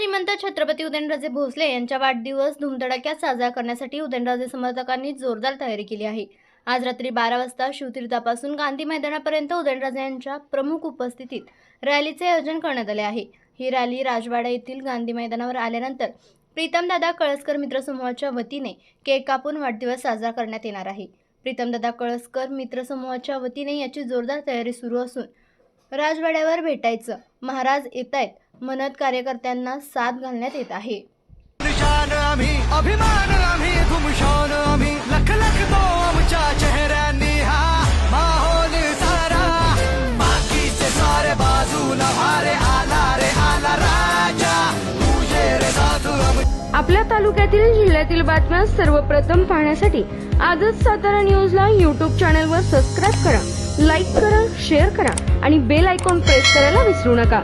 श्रीमंत छत्रपती उदयनराजे भोसले यांचा वाढदिवस धुमधडाक्यात साजरा करण्यासाठी उदयनराजे समर्थकांनी जोरदार तयारी केली आहे. आज रात्री बारा वाजता शिवतीर्थापासून गांधी मैदानापर्यंत उदयनराजे यांच्या प्रमुख उपस्थितीत रॅलीचे आयोजन करण्यात आले आहे. ही रॅली राजवाडा येथील गांधी मैदानावर आल्यानंतर प्रीतमदादा कळसकर मित्रसमूहाच्या वतीने केक कापून वाढदिवस साजरा करण्यात येणार आहे. प्रीतमदादा कळसकर मित्रसमूहाच्या वतीने याची जोरदार तयारी सुरू असून राजवाड्यावर भेटायचं महाराज येत आहेत म्हणत कार्यकर्त्यांना साथ घालण्यात येत आहे. आपल्या तालुक्यातील जिल्ह्यातील बातम्या सर्वप्रथम पाहण्यासाठी आजच सातारा न्यूजला यूट्यूब चॅनलवर सबस्क्राईब करा लाईक करा शेअर करा आणि बेल आयकॉन प्रेस करायला विसरू नका.